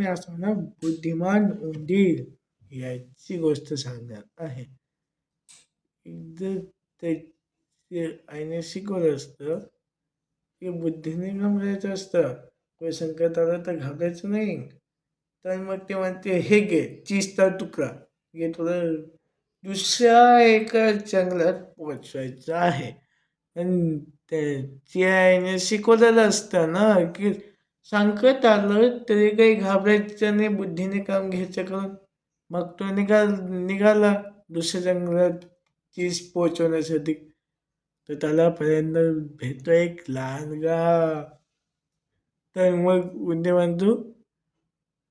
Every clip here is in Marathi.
मी बुद्धिमान उंदीर याची गोष्ट सांगणार आहे. एकदा त्याचे आईने शिकवलं असतं की बुद्धीने घाबरायचं असतं. कोणी संकट आलं तर घाबरायचं नाही. तर मग ते म्हणते हे घे चीजचा तुकडा. हे तुला दुसऱ्या एका जंगलात पोचवायचं आहे. आणि त्याची आईने शिकवलेलं असतं ना की सांगत आलं तरी काही घाबरायचं नाही बुद्धीने काम घ्यायचं करून. मग तो निघाल निघाला दुसऱ्या जंगलात चीज पोचवण्यासाठी तर त्याला पर्यंत भेटतो एक लहानगा तर मग उद्या म्हणतो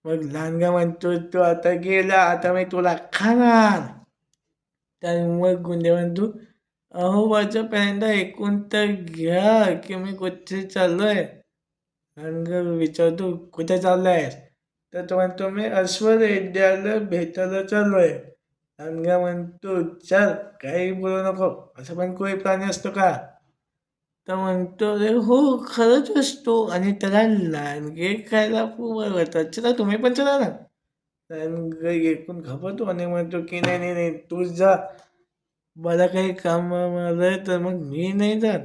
मग लहानगा म्हणतो तो आता गेला आता मी तुला खाणार. तर मग गुंडे म्हणतो अहो माझं पहिल्यांदा ऐकून तर घ्या की मी कुठे चाललो आहे लहानगा विचारतो कुठे चाललो आहेस तर तो म्हणतो मी अश्ववेद्याला भेटायला चाललो आहे लहानगा म्हणतो चल काही बोलू नको. असं पण कोणी प्राणी असतो का? तर म्हणतो रे हो खरंच असतो. आणि त्याला लांडगे खायला खूप आवडतात. चला तुम्ही पण चला ना. लांडगा ऐकून खपतो आणि म्हणतो की नाही नाही नाही तूच जा. मला काही काम आलं तर मग मी नाही जात.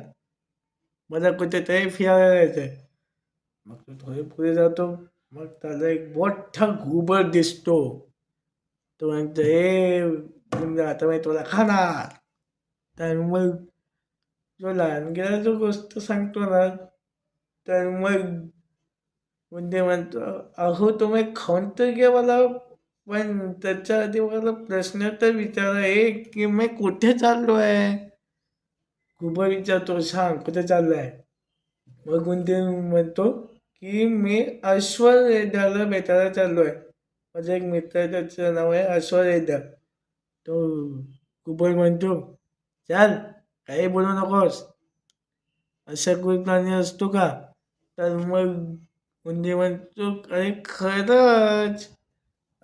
मला कुठेतरी फिरायला जायचं आहे मग तो थोडे पुढे जातो. मग त्याला एक मोठा घुबड दिसतो. तो म्हणतो हे आता मी तुला खाणार. तर मग जो लहान गेला जो गोष्ट सांगतो ना तर मग म्हणजे म्हणतो अहो तुम्ही खाऊन तर घ्या मला पण त्याच्या आधी मला प्रश्न तर विचारा आहे की मी कुठे चाललो आहे? खूप विचारतो सांग कुठे चाललो आहे मग ते म्हणतो की मी अश्ववेद्याला भेटायला चाललो आहे माझा एक मित्र आहे त्याचं नाव आहे अश्ववेद्या तो कुबल म्हणतो चाल काही बोलू नकोस. अशा कोणी प्राणी असतो का? तर मग उंदी म्हणतो अरे खरंच.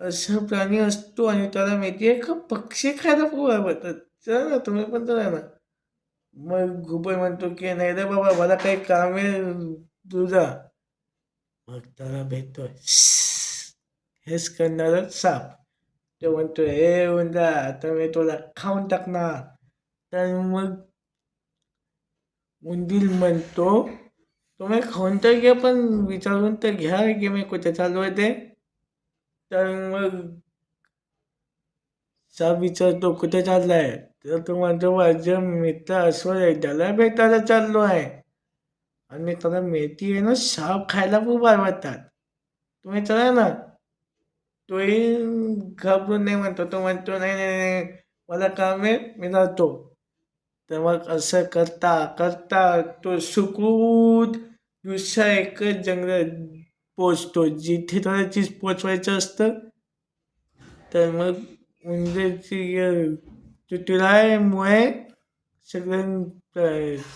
असा प्राणी असतो आणि त्याला माहिती आहे का पक्षी खायला खूप आवडतात. चला ना तुम्ही पण चला ना. मग घुबड म्हणतो की नाही रे बाबा मला काही काम आहे तुझा मग त्याला भेटतो हेच करणारच साप तो म्हणतो हे उंदा आता मी तुला खाऊन टाकणार तर मग उंदीर म्हणतो तुम्ही खाऊन तर घ्या पण विचारून तर घ्या की मी कुठे चालू आहे ते तर मग साप विचारतो कुठे चालला आहे तर तो म्हणतो माझ्या मित्र असो आहे त्याला भेटायला चाललो आहे आणि त्याला मेथी आहे ना साप खायला खूप आवडतात. तुम्ही चला ना. तोही घाबरून नाही म्हणतो. तो म्हणतो नाही नाही नाही मला काम आहे मी जातो. तर मग असं करता करता तो सुकूत दिवसा एकच जंगलात पोचतो जिथे त्याला चीज पोचवायचं असतं. तर मग उंदीरची चुटिलामुळे सगळ्यां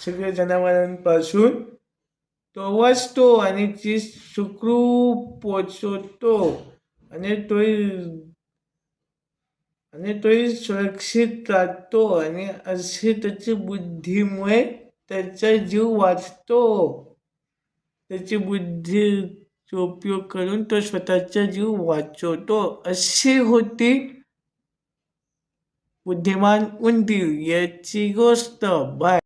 सगळ्या जनावरांपासून तो वाचतो आणि ती सुखरूप पोचवतो आणि तोही आणि तोही सुरक्षित राहतो आणि असे त्याची बुद्धीमुळे त्याचा जीव वाचतो. त्याची बुद्धीचा उपयोग करून तो स्वतःचा जीव वाचवतो. अशी होती बुद्धिमान उंदीर याची गोष्ट. बाय.